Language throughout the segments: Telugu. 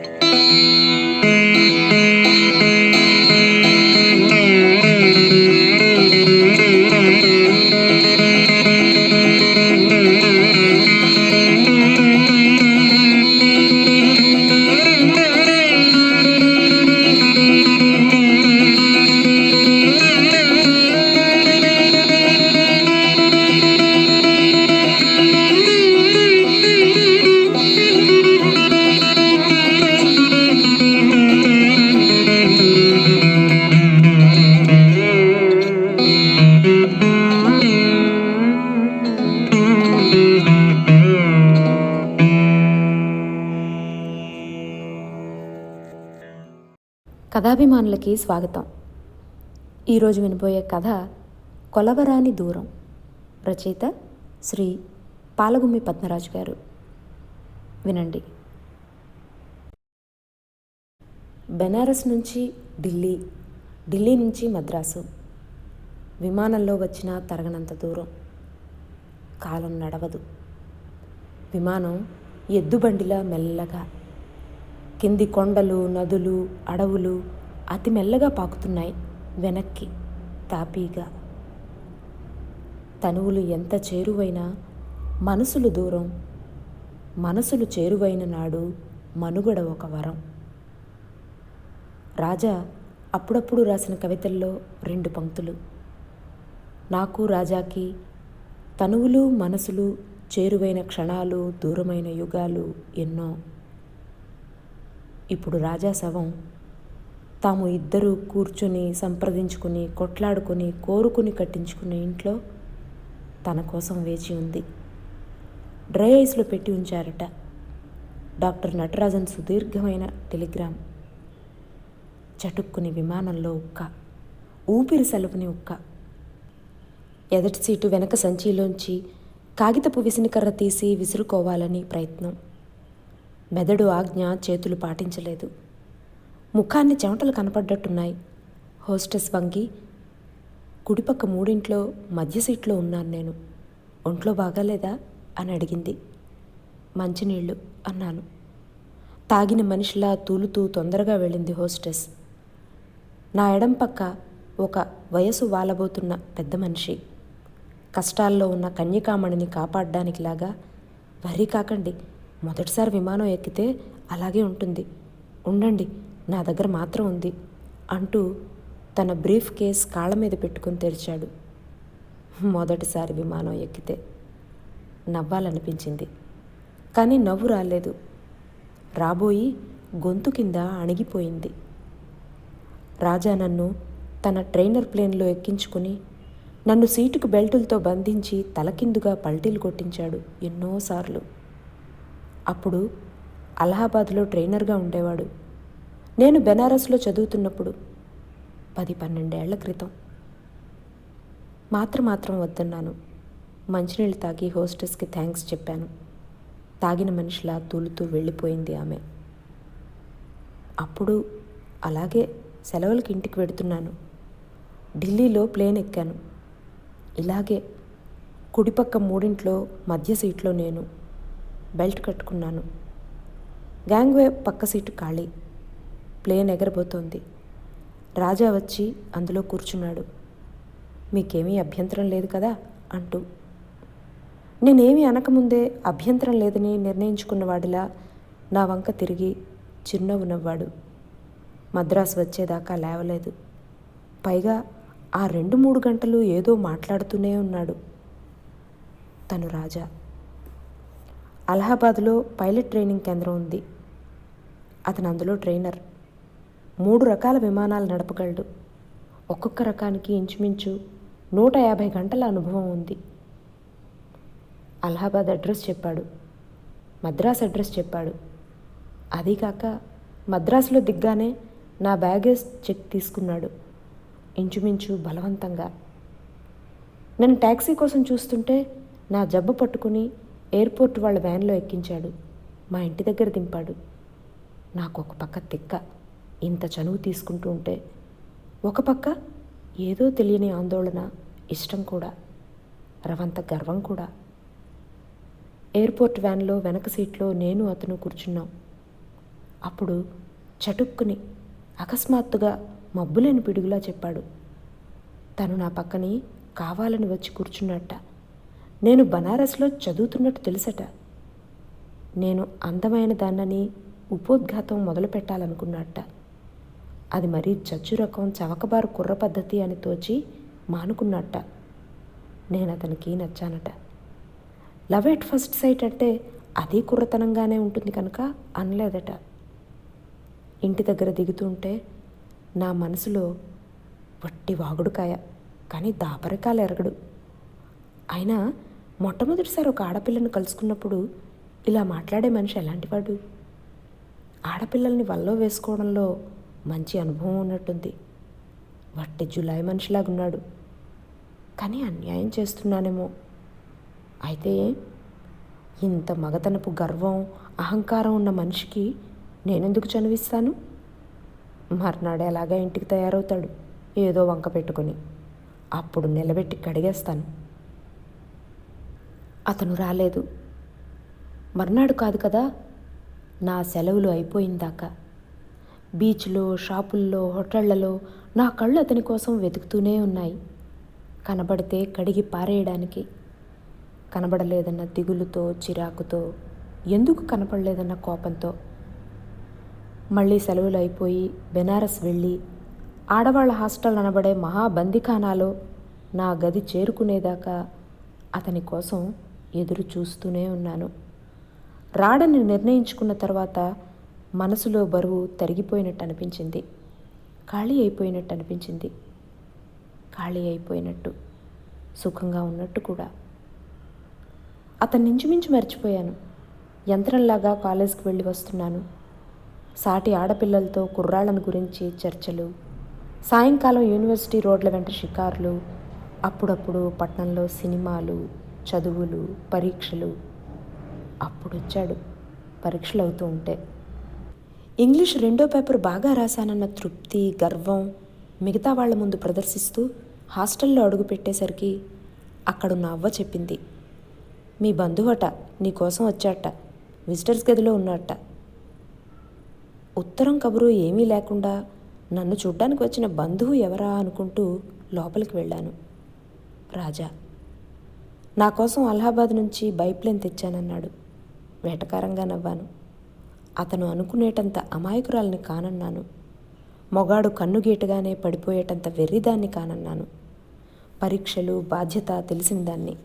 Música కథలకి స్వాగతం. ఈరోజు వినబోయే కథ కొలవరాని దూరం. రచయిత శ్రీ పాలగుమ్మి పద్మరాజు గారు. వినండి. బెనారస్ నుంచి ఢిల్లీ ఢిల్లీ నుంచి మద్రాసు. విమానంలో వచ్చిన తరగనంత దూరం. కాలం నడవదు. విమానం ఎద్దుబండిలా మెల్లగా. కింది కొండలు నదులు అడవులు అతి మెల్లగా పాకుతున్నాయి వెనక్కి తాపీగా. తనువులు ఎంత చేరువైనా మనసులు దూరం. మనసులు చేరువైన నాడు మనుగడ ఒక వరం. రాజా అప్పుడప్పుడు రాసిన కవితల్లో రెండు పంక్తులు. నాకు రాజాకి తనువులు మనసులు చేరువైన క్షణాలు దూరమైన యుగాలు ఎన్నో. ఇప్పుడు రాజా శవం తాము ఇద్దరూ కూర్చుని సంప్రదించుకుని కొట్లాడుకుని కోరుకుని కట్టించుకున్న ఇంట్లో తన కోసం వేచి ఉంది. డ్రై ఐస్లో పెట్టి ఉంచారట. డాక్టర్ నటరాజన్ సుదీర్ఘమైన టెలిగ్రామ్. చటుక్కుని విమానంలో ఉక్క. ఊపిరి సెలవుని ఉక్క. ఎదటి సీటు వెనక సంచిలోంచి కాగితపు విసినికర్ర తీసి విసురుకోవాలని ప్రయత్నం. మెదడు ఆజ్ఞ చేతులు పాటించలేదు. ముఖాన్ని చెమటలు కనపడ్డట్టున్నాయి. హోస్టెస్ వంగి కుడిపక్క మూడింట్లో మధ్య సీట్లో ఉన్నాను నేను. ఒంట్లో బాగాలేదా? అని అడిగింది. మంచినీళ్ళు అన్నాను. తాగిన మనిషిలా తూలుతూ తొందరగా వెళ్ళింది హోస్టెస్. నా ఎడం పక్క ఒక వయసు వాలబోతున్న పెద్ద మనిషి. కష్టాల్లో ఉన్న కన్యకామణిని కాపాడడానికిలాగా వరి కాకండి. మొదటిసారి విమానం ఎక్కితే అలాగే ఉంటుంది. ఉండండి. నా దగ్గర మాత్రం ఉంది అంటూ తన బ్రీఫ్ కేస్ కాళ్ళ మీద పెట్టుకుని తెరిచాడు. మొదటిసారి విమానం ఎక్కితే నవ్వాలనిపించింది. కానీ నవ్వు రాలేదు. రాబోయి గొంతు కింద అణిగిపోయింది. రాజా నన్ను తన ట్రైనర్ ప్లేన్లో ఎక్కించుకుని నన్ను సీటుకు బెల్టులతో బంధించి తలకిందుగా పల్టీలు కొట్టించాడు ఎన్నోసార్లు. అప్పుడు అలహాబాద్లో ట్రైనర్గా ఉండేవాడు. నేను బెనారస్లో చదువుతున్నప్పుడు పది పన్నెండేళ్ళ క్రితం. మాత్రం మాత్రం వద్దన్నాను. మంచినీళ్ళు తాగి హోస్టెస్కి థ్యాంక్స్ చెప్పాను. తాగిన మనిషిలా తూలుతూ వెళ్ళిపోయింది ఆమె. అప్పుడు అలాగే సెలవులకి ఇంటికి వెడుతున్నాను. ఢిల్లీలో ప్లేన్ ఎక్కాను. ఇలాగే కుడిపక్క మూడింట్లో మధ్య సీట్లో నేను బెల్ట్ కట్టుకున్నాను. గ్యాంగ్వే పక్క సీటు ఖాళీ. ప్లేన్ ఎగరబోతోంది రాజా వచ్చి అందులో కూర్చున్నాడు. మీకేమీ అభ్యంతరం లేదు కదా? అంటూ. నేనేమీ అనకముందే అభ్యంతరం లేదని నిర్ణయించుకున్నవాడిలా నా వంక తిరిగి చిరునవ్వు నవ్వాడు మద్రాసు వచ్చేదాకా లేవలేదు. పైగా ఆ రెండు మూడు గంటలు ఏదో మాట్లాడుతూనే ఉన్నాడు తను రాజా. అలహాబాద్లో పైలట్ ట్రైనింగ్ కేంద్రం ఉంది. అతను అందులో ట్రైనర్. మూడు రకాల విమానాలు నడపగలడు. ఒక్కొక్క రకానికి ఇంచుమించు నూట యాభై గంటల అనుభవం ఉంది. అలహాబాద్ అడ్రస్ చెప్పాడు. మద్రాస్ అడ్రస్ చెప్పాడు. అదీకాక మద్రాసులో దిగ్గానే నా బ్యాగేజ్ చెక్ తీసుకున్నాడు. ఇంచుమించు బలవంతంగా. నేను ట్యాక్సీ కోసం చూస్తుంటే నా జబ్బు పట్టుకుని ఎయిర్పోర్ట్ వాళ్ళ వ్యాన్లో ఎక్కించాడు. మా ఇంటి దగ్గర దింపాడు. నాకు ఒక పక్క తిక్క. ఇంత చనువు తీసుకుంటూ ఉంటే ఒక పక్క ఏదో తెలియని ఆందోళన ఇష్టం కూడా రవంత గర్వం కూడా. ఎయిర్పోర్ట్ వ్యాన్లో వెనక సీట్లో నేను అతను కూర్చున్నాం. అప్పుడు చటుక్కుని అకస్మాత్తుగా మబ్బులేని పిడుగులా చెప్పాడు. తను నా పక్కని కావాలని వచ్చి కూర్చున్నట్ట. నేను బనారస్లో చదువుతున్నట్టు తెలుసట. నేను అందమైన దాన్నని ఉపోద్ఘాతం మొదలు పెట్టాలనుకున్నట్ట అది మరీ చచ్చు రకం చవకబారు కుర్ర పద్ధతి అని తోచి మానుకున్నట్ట. నేను అతనికి నచ్చానట. లవ్ ఎట్ ఫస్ట్ సైట్ అంటే అది కుర్రతనంగానే ఉంటుంది కనుక అనలేదట. ఇంటి దగ్గర దిగుతుంటే నా మనసులో వట్టి వాగుడుకాయ కానీ దాపరికాలు ఎరగడు. అయినా మొట్టమొదటిసారి ఒక ఆడపిల్లను కలుసుకున్నప్పుడు ఇలా మాట్లాడే మనిషి ఎలాంటివాడు? ఆడపిల్లల్ని వల్లో వేసుకోవడంలో మంచి అనుభవం ఉన్నట్టుంది. వట్టి జులాయి మనిషిలాగున్నాడు. కానీ అన్యాయం చేస్తున్నానేమో. అయితే ఇంత మగతనపు గర్వం అహంకారం ఉన్న మనిషికి నేనెందుకు చనివిస్తాను? మర్నాడు ఎలాగా ఇంటికి తయారవుతాడు? ఏదో వంక పెట్టుకొని. అప్పుడు నిలబెట్టి కడిగేస్తాను. అతను రాలేదు. మర్నాడు కాదు కదా నా సెలవులు అయిపోయిందాకా. బీచ్లో షాపుల్లో హోటళ్ళలో నా కళ్ళు అతని కోసం వెతుకుతూనే ఉన్నాయి. కనబడితే కడిగి పారేయడానికి. కనబడలేదన్న దిగులుతో చిరాకుతో ఎందుకు కనపడలేదన్న కోపంతో. మళ్ళీ సెలవులు అయిపోయి బెనారస్ వెళ్ళి ఆడవాళ్ళ హాస్టల్ అనబడే మహాబందిఖానాలో నా గది చేరుకునేదాకా అతని కోసం ఎదురు చూస్తూనే ఉన్నాను. రాడని నిర్ణయించుకున్న తర్వాత మనసులో బరువు తరిగిపోయినట్టు అనిపించింది. ఖాళీ అయిపోయినట్టు అనిపించింది. ఖాళీ అయిపోయినట్టు సుఖంగా ఉన్నట్టు కూడా. అతన్ని ఇంచుమించు మర్చిపోయాను. యంత్రంలాగా కాలేజ్కి వెళ్ళి వస్తున్నాను. సాటి ఆడపిల్లలతో కుర్రాళ్ళను గురించి చర్చలు. సాయంకాలం యూనివర్సిటీ రోడ్ల వెంట షికార్లు. అప్పుడప్పుడు పట్నంలో సినిమాలు చదువులు పరీక్షలు. అప్పుడు వచ్చాడు పరీక్షలు అవుతూ ఉంటే. ఇంగ్లీష్ రెండో పేపర్ బాగా రాశానన్న తృప్తి గర్వం మిగతా వాళ్ళ ముందు ప్రదర్శిస్తూ హాస్టల్లో అడుగుపెట్టేసరికి అక్కడున్న అవ్వ చెప్పింది. మీ బంధువట నీకోసం వచ్చాట విజిటర్స్ గదిలో ఉన్నట్ట ఉత్తరం కబురు ఏమీ లేకుండా నన్ను చూడ్డానికి వచ్చిన బంధువు ఎవరా అనుకుంటూ లోపలికి వెళ్ళాను. రాజా నా కోసం అలహాబాద్ నుంచి బైప్లేన్ తెచ్చానన్నాడు. వేటకారంగా నవ్వాను. అతను అనుకునేటంత అమాయకురాల్ని కానన్నాను. మొగాడు కన్నుగీటగానే పడిపోయేటంత వెర్రిదాన్ని కానన్నాను. పరీక్షలు బాధ్యత తెలిసిన దాన్ని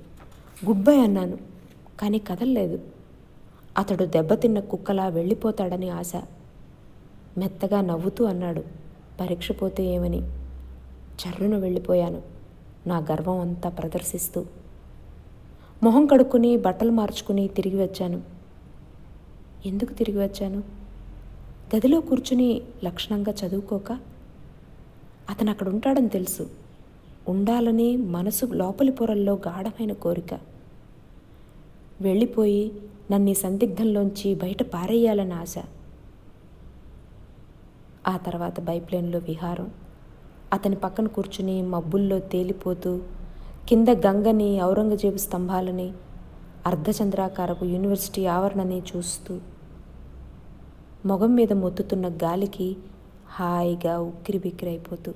గుడ్ బై అన్నాను. కానీ కదల్లేదు. అతడు దెబ్బతిన్న కుక్కలా వెళ్ళిపోతాడని ఆశ. మెత్తగా నవ్వుతూ అన్నాడు. పరీక్ష పోతే ఏమని? చర్రును వెళ్ళిపోయాను. నా గర్వం అంతా ప్రదర్శిస్తూ. మొహం కడుక్కుని బట్టలు మార్చుకుని తిరిగి వచ్చాను. ఎందుకు తిరిగి వచ్చాను? గదిలో కూర్చుని లక్షణంగా చదువుకోక? అతను అక్కడ ఉంటాడని తెలుసు. ఉండాలని మనసు లోపలి పొరల్లో గాఢమైన కోరిక. వెళ్ళిపోయి నన్ను సందిగ్ధంలోంచి బయట పారేయాలని ఆశ. ఆ తర్వాత బైప్లేన్లో విహారం. అతని పక్కన కూర్చుని మబ్బుల్లో తేలిపోతూ కింద గంగని ఔరంగజేబు స్తంభాలని అర్ధచంద్రాకారపు యూనివర్సిటీ ఆవరణని చూస్తూ మొగం మీద మొత్తుతున్న గాలికి హాయిగా ఉక్కిరి బిక్కిరి అయిపోతూ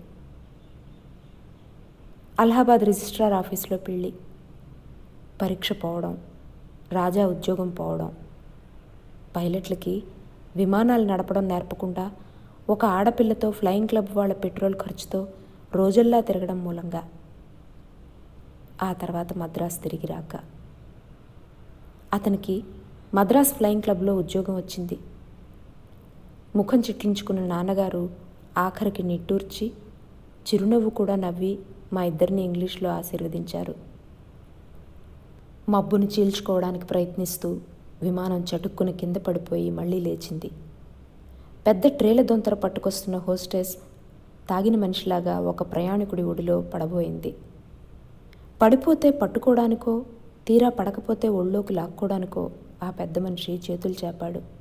అలహాబాద్ రిజిస్ట్రార్ ఆఫీస్లో పెళ్ళి పరీక్ష పోవడం రాజా ఉద్యోగం పోవడం. పైలట్లకి విమానాలు నడపడం నేర్పకుండా ఒక ఆడపిల్లతో ఫ్లయింగ్ క్లబ్ వాళ్ళ పెట్రోల్ ఖర్చుతో రోజుల్లా తిరగడం మూలంగా. ఆ తర్వాత మద్రాస్ తిరిగి రాక. అతనికి మద్రాస్ ఫ్లయింగ్ క్లబ్లో ఉద్యోగం వచ్చింది. ముఖం చిట్లించుకున్న నాన్నగారు ఆఖరికి నిట్టూర్చి చిరునవ్వు కూడా నవ్వి మా ఇద్దరిని ఇంగ్లీష్లో ఆశీర్వదించారు. మబ్బును చీల్చుకోవడానికి ప్రయత్నిస్తూ విమానం చటుక్కున కింద పడిపోయి మళ్ళీ లేచింది. పెద్ద ట్రేల దొంతర పట్టుకొస్తున్న హోస్టెస్ తాగిన మనిషిలాగా ఒక ప్రయాణికుడి ఒడిలో పడబోయింది. పడిపోతే పట్టుకోవడానికో తీరా పడకపోతే ఒళ్ళోకి లాక్కోవడానికో ఆ పెద్ద మనిషి చేతులు చేపాడు.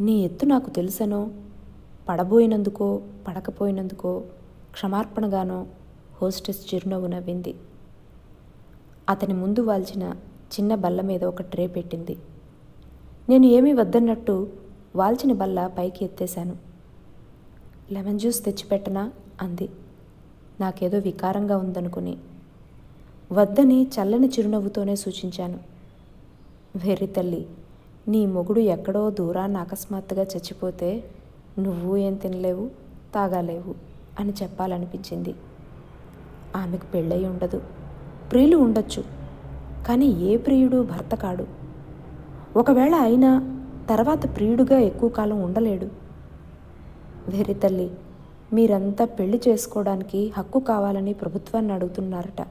నీ ఎత్తు నాకు తెలుసనో. పడబోయినందుకో పడకపోయినందుకో క్షమార్పణగానో హోస్టెస్ చిరునవ్వు నవ్వింది. అతని ముందు వాల్చిన చిన్న బల్ల మీద ఒక ట్రే పెట్టింది. నేను ఏమీ వద్దన్నట్టు వాల్చిన బల్ల పైకి ఎత్తేశాను. Lemon juice తెచ్చిపెట్టనా? అంది. నాకేదో వికారంగా ఉందనుకుని. వద్దని చల్లని చిరునవ్వుతోనే సూచించాను. వెర్రి తల్లి నీ మొగుడు ఎక్కడో దూరాన్ని అకస్మాత్తుగా చచ్చిపోతే నువ్వు ఏం తినలేవు తాగాలేవు అని చెప్పాలనిపించింది. ఆమెకు పెళ్ళై ఉండదు. ప్రియులు ఉండొచ్చు కానీ ఏ ప్రియుడు భర్త కాడు. ఒకవేళ అయినా తర్వాత ప్రియుడుగా ఎక్కువ కాలం ఉండలేడు. వేరే తల్లి మీరంతా పెళ్ళి చేసుకోవడానికి హక్కు కావాలని ప్రభుత్వాన్ని అడుగుతున్నారట.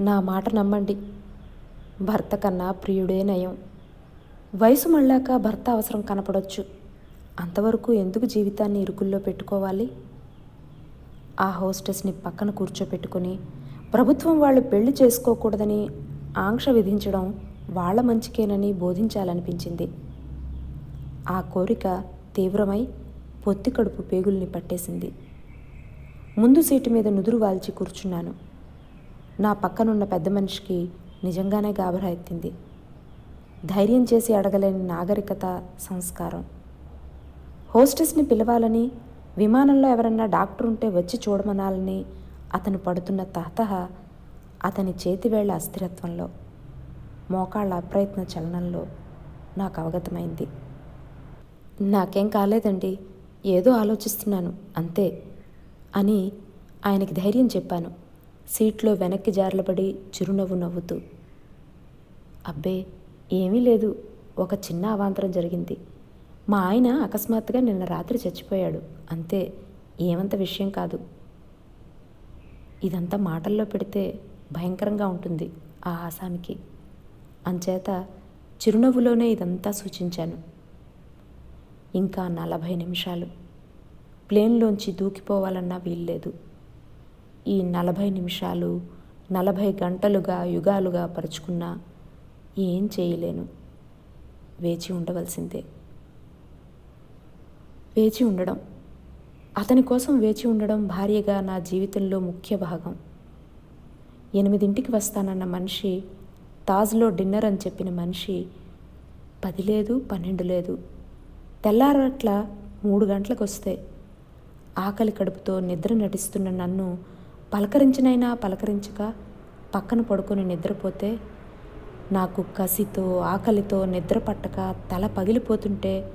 నా మాట నమ్మండి. భర్త కన్నా ప్రియుడే నయం. వయసు మళ్ళాక భర్త అవసరం కనపడొచ్చు. అంతవరకు ఎందుకు జీవితాన్ని ఇరుకుల్లో పెట్టుకోవాలి? ఆ హోస్టెస్ని పక్కన కూర్చోపెట్టుకుని ప్రభుత్వం వాళ్ళు పెళ్ళి చేసుకోకూడదని ఆంక్ష విధించడం వాళ్ళ మంచికేనని బోధించాలనిపించింది. ఆ కోరిక తీవ్రమై పొత్తి కడుపు పేగుల్ని పట్టేసింది. ముందు సీటు మీద నుదురు వాల్చి కూర్చున్నాను. నా పక్కనున్న పెద్ద మనిషికి నిజంగానే గాబరా ఎత్తింది. ధైర్యం చేసి అడగలేని నాగరికత సంస్కారం. హోస్టెస్ని పిలవాలని విమానంలో ఎవరన్నా డాక్టర్ ఉంటే వచ్చి చూడమనాలని అతను పడుతున్న తహతహ అతని చేతివేళ్ళ అస్థిరత్వంలో మోకాళ్ళ అప్రయత్న చలనంలో నాకు అవగతమైంది. నాకేం కాలేదండి ఏదో ఆలోచిస్తున్నాను అంతే అని ఆయనకి ధైర్యం చెప్పాను. సీట్లో వెనక్కి జారలబడి చిరునవ్వు నవ్వుతూ అబ్బే ఏమీ లేదు. ఒక చిన్న అవాంతరం జరిగింది. మా ఆయన అకస్మాత్తుగా నిన్న రాత్రి చచ్చిపోయాడు. అంతే ఏమంత విషయం కాదు. ఇదంతా మాటల్లో పెడితే భయంకరంగా ఉంటుంది ఆ ఆసామికి. అంచేత చిరునవ్వులోనే ఇదంతా సూచించాను. ఇంకా నలభై నిమిషాలు. ప్లేన్లోంచి దూకిపోవాలన్నా వీల్లేదు. ఈ నలభై నిమిషాలు నలభై గంటలుగా యుగాలుగా పరుచుకున్నా ఏం చేయలేను. వేచి ఉండవలసిందే. వేచి ఉండడం. అతని కోసం వేచి ఉండడం భార్యగా నా జీవితంలో ముఖ్య భాగం. ఎనిమిదింటికి వస్తానన్న మనిషి తాజ్లో డిన్నర్ అని చెప్పిన మనిషి పది లేదు పన్నెండు లేదు. తెల్లారట్ల మూడు గంటలకు వస్తే ఆకలి కడుపుతో నిద్ర నటిస్తున్న నన్ను పలకరించినైనా పలకరించక పక్కన పడుకొని నిద్రపోతే నాకు కసితో ఆకలితో నిద్ర పట్టక తల పగిలిపోతుంటే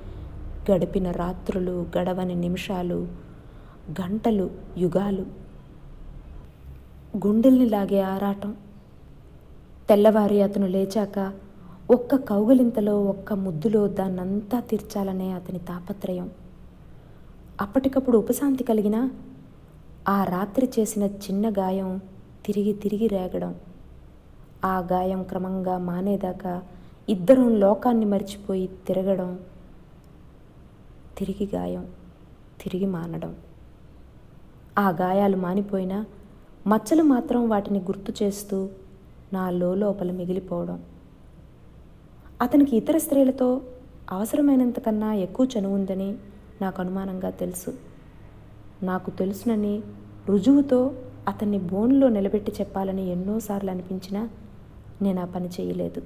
గడిపిన రాత్రులు గడవని నిమిషాలు గంటలు యుగాలు. గుండెల్ని లాగే ఆరాటం. తెల్లవారి అతను లేచాక ఒక్క కౌగలింతలో ఒక్క ముద్దులో దాన్నంతా తీర్చాలనే అతని తాపత్రయం. అప్పటికప్పుడు ఉపశాంతి కలిగినా ఆ రాత్రి చేసిన చిన్న గాయం తిరిగి తిరిగి రేగడం. ఆ గాయం క్రమంగా మానేదాకా ఇద్దరం లోకాన్ని మర్చిపోయి తిరగడం తిరిగి గాయం తిరిగి మానడం. ఆ గాయాలు మానిపోయినా మచ్చలు మాత్రం వాటిని గుర్తు చేస్తూ నా లోపల మిగిలిపోవడం. అతనికి ఇతర స్త్రీలతో అవసరమైనంతకన్నా ఎక్కువ చనువు ఉందని నాకు అనుమానంగా తెలుసు. నాకు తెలుసునని రుజువుతో అతన్ని బోన్లో నిలబెట్టి చెప్పాలని ఎన్నోసార్లు అనిపించినా నేను ఆ పని చేయలేదు.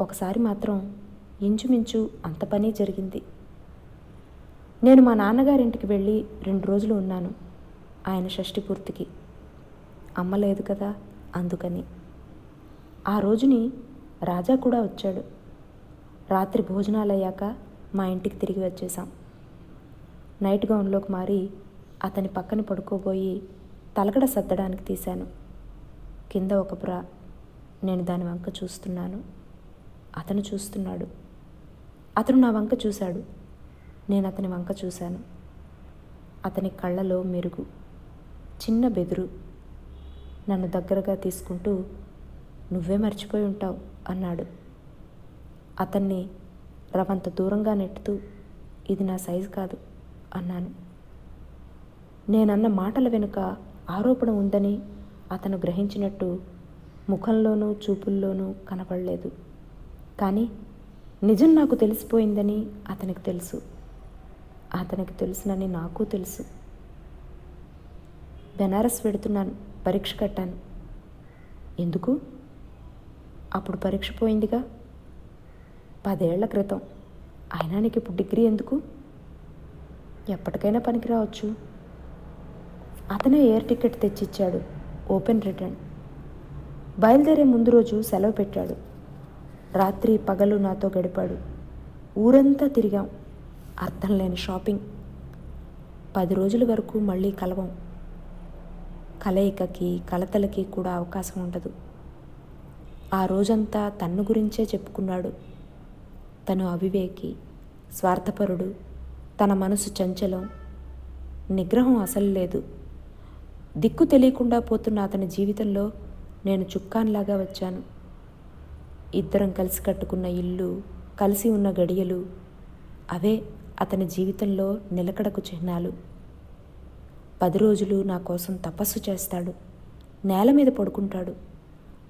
ఒకసారి మాత్రం ఇంచుమించు అంత పని జరిగింది. నేను మా నాన్నగారింటికి వెళ్ళి రెండు రోజులు ఉన్నాను ఆయన షష్ఠి పూర్తికి. అమ్మ లేదు కదా అందుకని. ఆ రోజుని రాజా కూడా వచ్చాడు. రాత్రి భోజనాలు అయ్యాక మా ఇంటికి తిరిగి వచ్చేసాం నైట్ గౌన్లోకి మారి అతని పక్కన పడుకోబోయి తలగడ సర్దడానికి తీశాను. కింద ఒక బ్రా నేను దాని వంక చూస్తున్నాను. అతను చూస్తున్నాడు. అతను నా వంక చూశాడు. నేను అతని వంక చూశాను. అతని కళ్ళలో మెరుగు చిన్న బెదురు నన్ను దగ్గరగా తీసుకుంటూ నువ్వే మర్చిపోయి ఉంటావు అన్నాడు. అతన్ని రవంత దూరంగా నెట్టుతూ ఇది నా సైజు కాదు అన్నాను. నేనన్న మాటల వెనుక ఆరోపణ ఉందని అతను గ్రహించినట్టు ముఖంలోనూ చూపుల్లోనూ కనపడలేదు. కానీ నిజం నాకు తెలిసిపోయిందని అతనికి తెలుసు. అతనికి తెలుసునని నాకు తెలుసు. బెనారస్ పెడుతున్నాను పరీక్ష కట్టాను. ఎందుకు? అప్పుడు పరీక్ష పోయిందిగా. పదేళ్ళ క్రితం. అయినా నీకు ఇప్పుడు డిగ్రీ ఎందుకు? ఎప్పటికైనా పనికి రావచ్చు. అతనే ఎయిర్ టికెట్ తెచ్చిచ్చాడు ఓపెన్ రిటర్న్. బయలుదేరే ముందు రోజు సెలవు పెట్టాడు. రాత్రి పగలు నాతో గడిపాడు. ఊరంతా తిరిగాం. అర్థం లేని షాపింగ్. పది రోజుల వరకు మళ్ళీ కలవం. కలయికకి కలతలకి కూడా అవకాశం ఉండదు. ఆ రోజంతా తన్ను గురించే చెప్పుకున్నాడు. తను అవివేకి స్వార్థపరుడు తన మనసు చంచలం. నిగ్రహం అసలు లేదు. దిక్కు తెలియకుండా పోతున్న అతని జీవితంలో నేను చుక్కాన్లాగా వచ్చాను. ఇద్దరం కలిసి కట్టుకున్న ఇల్లు కలిసి ఉన్న గడియలు అవే అతని జీవితంలో నిలకడకు చిహ్నాలు. పది రోజులు నా కోసం తపస్సు చేస్తాడు. నేల మీద పడుకుంటాడు.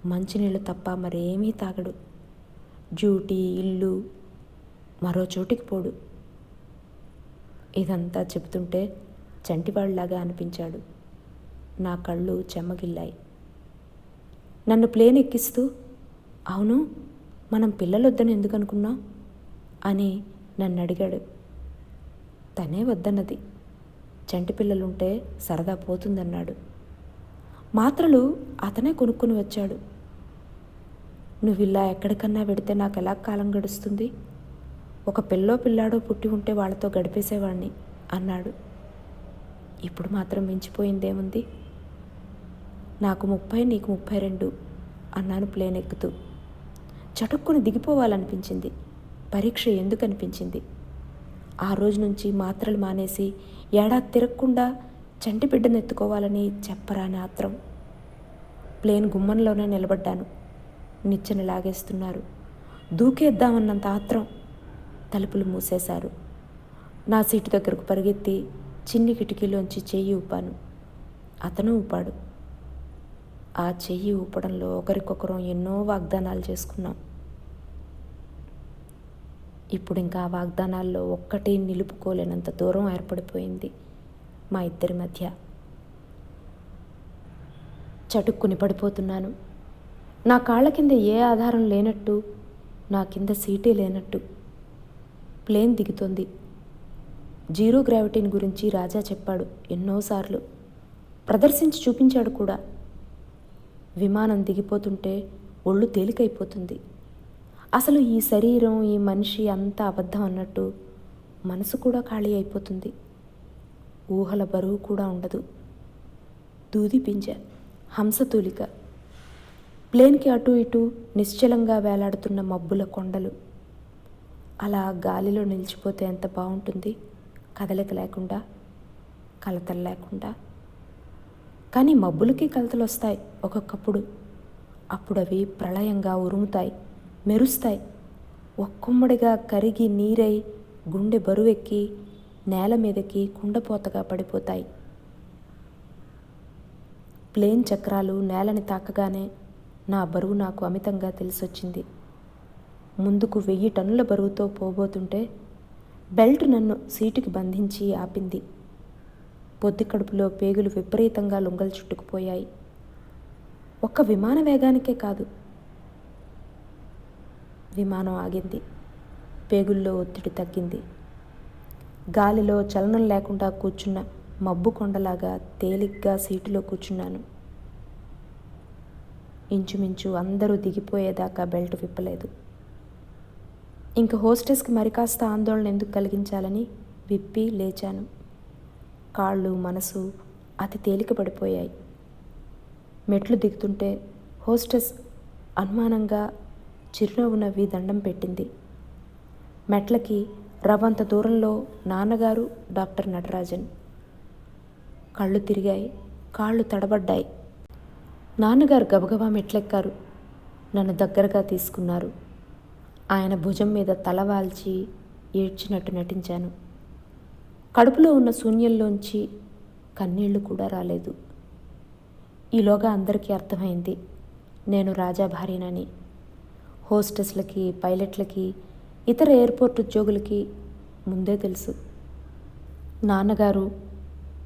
మంచినీళ్ళు తప్ప మరేమీ తాగడు. డ్యూటీ ఇల్లు మరో చోటికి పోడు. ఇదంతా చెబుతుంటే చంటివాళ్ళాగా అనిపించాడు. నా కళ్ళు చెమ్మగిల్లాయి నన్ను ప్లేన్ ఎక్కిస్తూ అవును మనం పిల్లలొద్దని ఎందుకు అనుకున్నాం అని నన్ను అడిగాడు. తనే వద్దన్నది. చంటి పిల్లలుంటే సరదా పోతుందన్నాడు. మాత్రలు అతనే కొనుక్కుని వచ్చాడు. నువ్వు ఇలా ఎక్కడికన్నా వెడితే నాకు ఎలా కాలం గడుస్తుంది? ఒక పిల్లో పిల్లాడో పుట్టి ఉంటే వాళ్ళతో గడిపేసేవాణ్ణి అన్నాడు. ఇప్పుడు మాత్రం మించిపోయిందేముంది? నాకు ముప్పై నీకు ముప్పై రెండు అన్నాను ప్లేన్ ఎక్కుతూ చటుక్కుని దిగిపోవాలనిపించింది. పరీక్ష ఎందుకు అనిపించింది ఆ రోజు నుంచి మాత్రలు మానేసి ఏడాది తిరగకుండా చంటి బిడ్డను ఎత్తుకోవాలని చెప్పరాని ఆత్రం. ప్లేన్ గుమ్మంలోనే నిలబడ్డాను. నిచ్చెన లాగేస్తున్నారు. దూకేద్దామన్నంత ఆత్రం తలుపులు మూసేశారు. నా సీటు దగ్గరకు పరిగెత్తి చిన్ని కిటికీలోంచి చెయ్యి ఊపాను. అతను ఊపాడు. ఆ చెయ్యి ఊపడంలో ఒకరికొకరం ఎన్నో వాగ్దానాలు చేసుకున్నాం. ఇప్పుడు ఇంకా ఆ వాగ్దానాల్లో ఒక్కటి నిలుపుకోలేనంత దూరం ఏర్పడిపోయింది మా ఇద్దరి మధ్య. చటుక్కుని పడిపోతున్నాను. నా కాళ్ళ కింద ఏ ఆధారం లేనట్టు నా కింద సీటే లేనట్టు ప్లేన్ దిగుతోంది. జీరో గ్రావిటీని గురించి రాజా చెప్పాడు ఎన్నోసార్లు. ప్రదర్శించి చూపించాడు కూడా. విమానం దిగిపోతుంటే ఒళ్ళు తేలికైపోతుంది. అసలు ఈ శరీరం ఈ మనిషి అంతా అబద్ధం అన్నట్టు మనసు కూడా ఖాళీ అయిపోతుంది. ఊహల బరువు కూడా ఉండదు. దూది పింజ హంసతూలిక ప్లేన్కి అటు ఇటు నిశ్చలంగా వేలాడుతున్న మబ్బుల కొండలు. అలా గాలిలో నిలిచిపోతే ఎంత బాగుంటుంది కదలిక లేకుండా కలతలు లేకుండా. కానీ మబ్బులకి కలతలు వస్తాయి ఒక్కొక్కప్పుడు. అప్పుడు అవి ప్రళయంగా ఉరుముతాయి మెరుస్తాయి. ఒక్కొమ్మడిగా కరిగి నీరై గుండె బరువెక్కి నేల మీదకి కుండపోతగా పడిపోతాయి. ప్లేన్ చక్రాలు నేలని తాకగానే నా బరువు నాకు అమితంగా తెలిసొచ్చింది. ముందుకు వెయ్యి టన్నుల బరువుతో పోబోతుంటే బెల్ట్ నన్ను సీటుకి బంధించి ఆపింది. పొద్దు కడుపులో పేగులు విపరీతంగా లొంగలు చుట్టుకుపోయాయి. ఒక్క విమాన వేగానికే కాదు. విమానం ఆగింది. పేగుల్లో ఒత్తిడి తగ్గింది. గాలిలో చలనం లేకుండా కూర్చున్న మబ్బు కొండలాగా తేలిగ్గా సీటులో కూర్చున్నాను. ఇంచుమించు అందరూ దిగిపోయేదాకా బెల్ట్ విప్పలేదు. ఇంక హోస్టెస్కి మరి కాస్త ఆందోళన ఎందుకు కలిగించాలని విప్పి లేచాను. కాళ్ళు మనసు అతి తేలిక పడిపోయాయి మెట్లు దిగుతుంటే హోస్టెస్ అనుమానంగా చిరునవ్వు నవ్వి దండం పెట్టింది. మెట్లకి రవ్వంత దూరంలో నాన్నగారు డాక్టర్ నటరాజన్. కళ్ళు తిరిగాయి కాళ్ళు తడబడ్డాయి. నాన్నగారు గబగబా మెట్లెక్కారు. నన్ను దగ్గరగా తీసుకున్నారు. ఆయన భుజం మీద తల వాల్చి ఏడ్చినట్టు నటించాను. కడుపులో ఉన్న శూన్యంలోంచి కన్నీళ్ళు కూడా రాలేదు. ఈలోగా అందరికీ అర్థమైంది నేను రాజా భార్యనని. హోస్టెస్లకి పైలట్లకి ఇతర ఎయిర్పోర్ట్ ఉద్యోగులకి ముందే తెలుసు. నాన్నగారు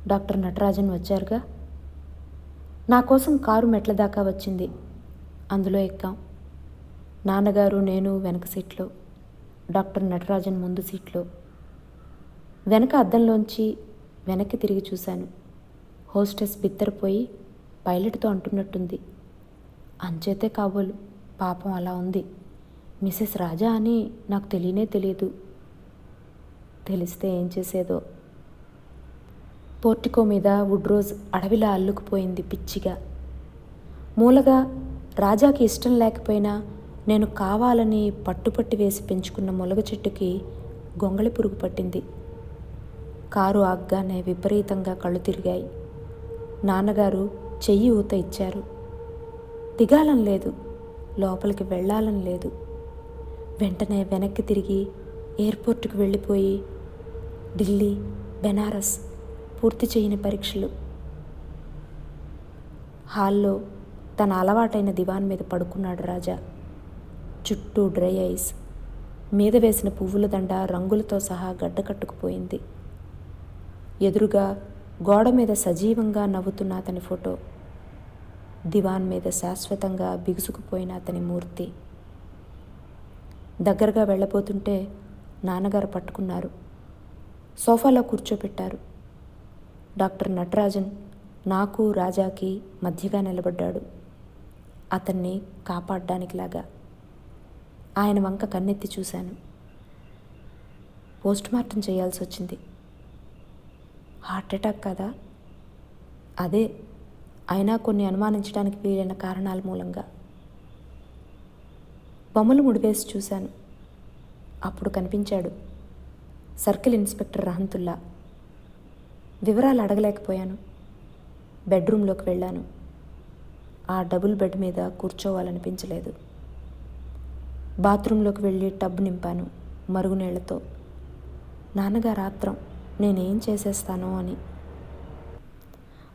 డాక్టర్ నటరాజన్ వచ్చారుగా? నా కోసం కారు మెట్ల దాకా వచ్చింది. అందులో ఎక్కాం. నాన్నగారు నేను వెనక సీట్లో. డాక్టర్ నటరాజన్ ముందు సీట్లో. వెనక అద్దంలోంచి వెనక్కి తిరిగి చూశాను. హోస్టెస్ బిత్తరపోయి పైలట్తో అంటున్నట్టుంది. అంచేతే కాబోలు పాపం అలా ఉంది. మిసెస్ రాజా అని నాకు తెలియనే తెలియదు. తెలిస్తే ఏం చేసేదో. పోర్టికో మీద వుడ్రోజ్ అడవిలా అల్లుకుపోయింది పిచ్చిగా. మూలగా రాజాకి ఇష్టం లేకపోయినా నేను కావాలని పట్టుపట్టి వేసి పెంచుకున్న మొలగ చెట్టుకి గొంగళి పురుగు పట్టింది. కారు ఆగ్గానే విపరీతంగా కళ్ళు తిరిగాయి. నాన్నగారు చెయ్యి ఊత ఇచ్చారు. దిగాలని లేదు. లోపలికి వెళ్ళాలని లేదు. వెంటనే వెనక్కి తిరిగి ఎయిర్పోర్ట్కి వెళ్ళిపోయి ఢిల్లీ బెనారస్ పూర్తి చేయని పరీక్షలు. హాల్లో తన అలవాటైన దివాన్ మీద పడుకున్నాడు రాజా. చుట్టూ డ్రై ఐస్ మీద వేసిన పువ్వుల దండ రంగులతో సహా గడ్డ కట్టుకుపోయింది ఎదురుగా గోడ మీద సజీవంగా నవ్వుతున్న అతని ఫోటో. దివాన్ మీద శాశ్వతంగా బిగుసుకుపోయిన అతని మూర్తి. దగ్గరగా వెళ్ళబోతుంటే నాన్నగారు పట్టుకున్నారు. సోఫాలో కూర్చోపెట్టారు. డాక్టర్ నటరాజన్ నాకు రాజాకి మధ్యగా నిలబడ్డాడు. అతన్ని కాపాడడానికిలాగా. ఆయన వంక కన్నెత్తి చూశాను. పోస్ట్ మార్టం చేయాల్సి వచ్చింది హార్ట్ అటాక్ కదా? అదే. అయినా కొన్ని అనుమానించడానికి వీలైన కారణాల మూలంగా. బొమ్మలు ముడివేసి చూశాను. అప్పుడు కనిపించాడు సర్కిల్ ఇన్స్పెక్టర్ రహంతుల్లా. వివరాలు అడగలేకపోయాను. బెడ్రూమ్లోకి వెళ్ళాను. ఆ డబుల్ బెడ్ మీద కూర్చోవాలనిపించలేదు. బాత్రూంలోకి వెళ్ళి టబ్ నింపాను మరుగునీళ్ళతో. నాన్నగారు ఆత్రం. నేనేం చేసేస్తాను అని.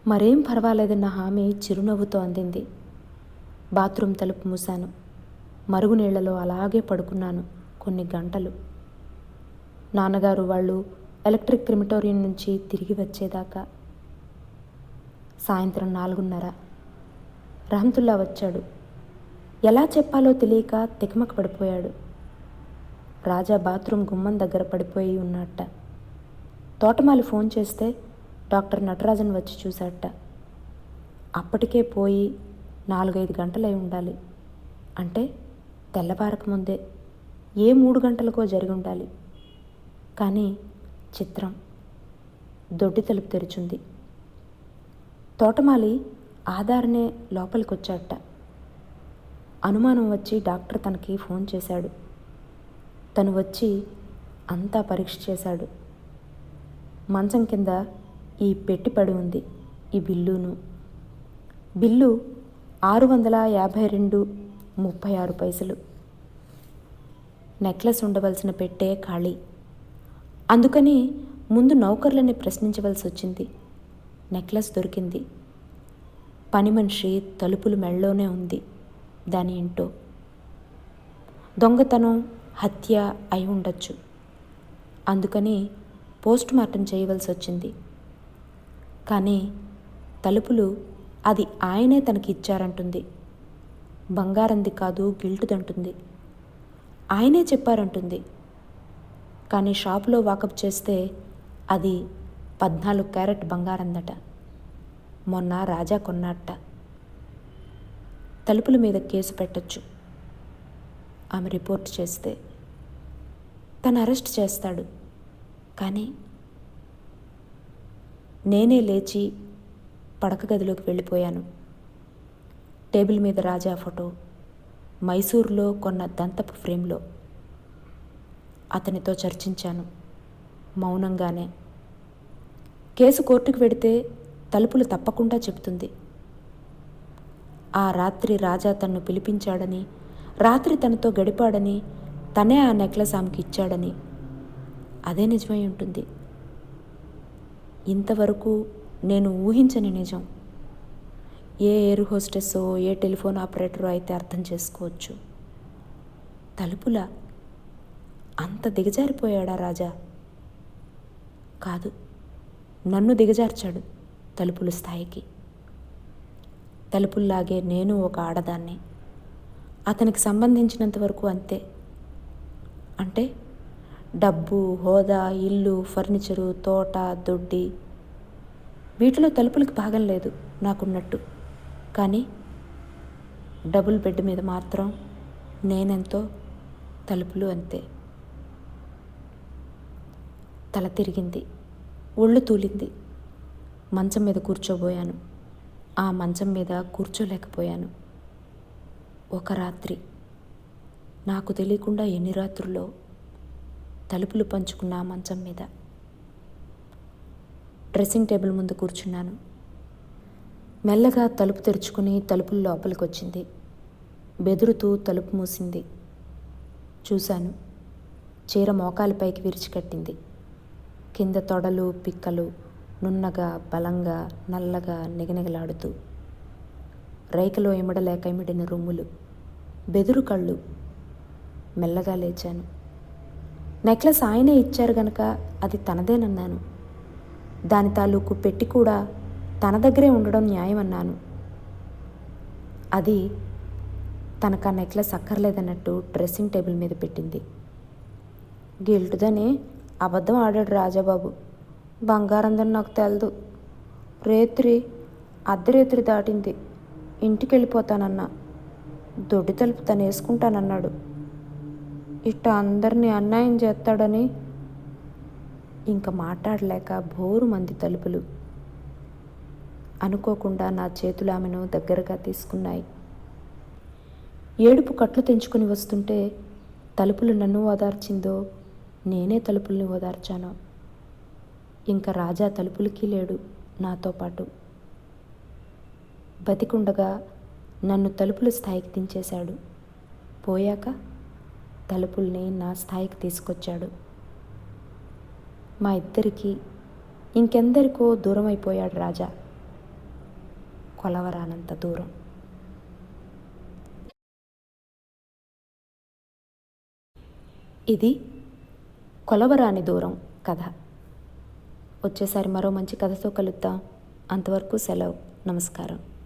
మరేం పర్వాలేదన్న హామీ చిరునవ్వుతో అందింది. బాత్రూమ్ తలుపు మూశాను. మరుగునీళ్ళలో అలాగే పడుకున్నాను కొన్ని గంటలు. నాన్నగారు వాళ్ళు ఎలక్ట్రిక్ క్రిమిటోరియం నుంచి తిరిగి వచ్చేదాకా. సాయంత్రం నాలుగున్నర. రహంతుల్లా వచ్చాడు. ఎలా చెప్పాలో తెలియక తికమక పడిపోయాడు. రాజా బాత్రూమ్ గుమ్మం దగ్గర పడిపోయి ఉన్నట్ట. తోటమాలి ఫోన్ చేస్తే డాక్టర్ నటరాజన్ వచ్చి చూశాట అప్పటికే పోయి నాలుగైదు గంటలై ఉండాలి. అంటే తెల్లవారక ముందే ఏ మూడు గంటలకో జరిగి ఉండాలి. కానీ చిత్రం దొడ్డి తలుపు తెరిచింది. తోటమాలి ఆధారనే లోపలికి వచ్చాట అనుమానం వచ్చి డాక్టర్ తనకి ఫోన్ చేశాడు. తను వచ్చి అంతా పరీక్ష చేశాడు. మంచం కింద ఈ పెట్టిపడి ఉంది ఈ బిల్లును. బిల్లు ఆరు వందల యాభై రెండు ముప్పై ఆరు పైసలు. నెక్లెస్ ఉండవలసిన పెట్టే ఖాళీ. అందుకని ముందు నౌకర్లని ప్రశ్నించవలసి వచ్చింది. నెక్లెస్ దొరికింది. పని మనిషి తలుపులు మెళ్ళలోనే ఉంది. దాని ఏంటో? దొంగతనం హత్య అయి ఉండొచ్చు. అందుకని పోస్ట్ మార్టం చేయవలసి వచ్చింది. కానీ తలుపులు అది ఆయనే తనకి ఇచ్చారంటుంది. బంగారంది కాదు గిల్టుదంటుంది. ఆయనే చెప్పారంటుంది. కానీ షాపులో వాకప్ చేస్తే అది పద్నాలుగు క్యారెట్ బంగారందట. మొన్న రాజా కొన్నట్ట తలుపుల మీద కేసు పెట్టచ్చు. ఆమె రిపోర్ట్ చేస్తే తను అరెస్ట్ చేస్తాడు. కానీ నేనే లేచి పడక గదిలోకి వెళ్ళిపోయాను. టేబుల్ మీద రాజా ఫోటో మైసూర్లో కొన్న దంతపు ఫ్రేమ్లో. అతనితో చర్చించాను మౌనంగానే. కేసు కోర్టుకు వెడితే తలుపులు తప్పకుండా చెబుతుంది. ఆ రాత్రి రాజా తన్ను పిలిపించాడని రాత్రి తనతో గడిపాడని తనే ఆ నెక్లెస్ ఆమెకి ఇచ్చాడని అదే నిజమై ఉంటుంది. ఇంతవరకు నేను ఊహించని నిజం. ఏ ఎయిర్ హోస్టెస్సో ఏ టెలిఫోన్ ఆపరేటరో అయితే అర్థం చేసుకోవచ్చు. తలుపుల అంత దిగజారిపోయాడా రాజా? కాదు నన్ను దిగజార్చాడు తలుపుల స్థాయికి. తలుపుల్లాగే నేను ఒక ఆడదాన్ని. అతనికి సంబంధించినంత వరకు అంతే. అంటే డబ్బు హోదా ఇల్లు ఫర్నిచరు తోట దొడ్డి. వీటిలో తలుపులకి భాగం లేదు నాకున్నట్టు. కానీ డబుల్ బెడ్ మీద మాత్రం నేనెంతో తలుపులు అంతే. తల తిరిగింది ఒళ్ళు తూలింది. మంచం మీద కూర్చోబోయాను. ఆ మంచం మీద కూర్చోలేకపోయాను. ఒక రాత్రి నాకు తెలియకుండా ఎన్ని రాత్రుల్లో తలుపులు పంచుకున్న ఆ మంచం మీద. డ్రెస్సింగ్ టేబుల్ ముందు కూర్చున్నాను. మెల్లగా తలుపు తెరుచుకుని తలుపులు లోపలికి వచ్చింది బెదురుతూ తలుపు మూసింది. చూశాను. చీర మోకాలిపైకి విరిచికట్టింది కింద తొడలు పిక్కలు నున్నగా బలంగా నల్లగా నిగనిగలాడుతూ. రైకలో ఇమడలేక ఇమిడిన రొమ్ములు. బెదురు కళ్ళు. మెల్లగా లేచాను. నెక్లెస్ ఆయనే ఇచ్చారు గనక అది తనదేనన్నాను. దాని తాలూకు పెట్టి కూడా తన దగ్గరే ఉండడం న్యాయమన్నాను. అది తనకు ఆ నెక్లెస్ అక్కర్లేదన్నట్టు డ్రెస్సింగ్ టేబుల్ మీద పెట్టింది. గిల్టుదని అబద్ధం ఆడాడు రాజాబాబు. బంగారందని నాకు తెలదు. రేత్రి అర్ధరేత్రి దాటింది. ఇంటికి వెళ్ళిపోతానన్నా దొడ్డి తలుపు తను వేసుకుంటానన్నాడు ఇట్ట అందరినీ అన్యాయం చేస్తాడని ఇంకా మాట్లాడలేక బోరు మంది తలుపులు అనుకోకుండా నా చేతులు ఆమెను దగ్గరగా తీసుకున్నాయి. ఏడుపు కట్లు తెంచుకుని వస్తుంటే తలుపులు నన్ను ఓదార్చిందో నేనే తలుపుల్ని ఓదార్చాను. ఇంకా రాజా తలుపులకి లేడు నాతో పాటు. బతికుండగా నన్ను తలుపుల స్థాయికి దించేశాడు. పోయాక తలుపుల్ని నా స్థాయికి తీసుకొచ్చాడు. మా ఇద్దరికి ఇంకెందరికో దూరం అయిపోయాడు రాజా. కొలవరానంత దూరం. ఇది కొలవరాని దూరం కథ. వచ్చేసారి మరో మంచి కథతో కలుద్దాం. అంతవరకు సెలవు. నమస్కారం.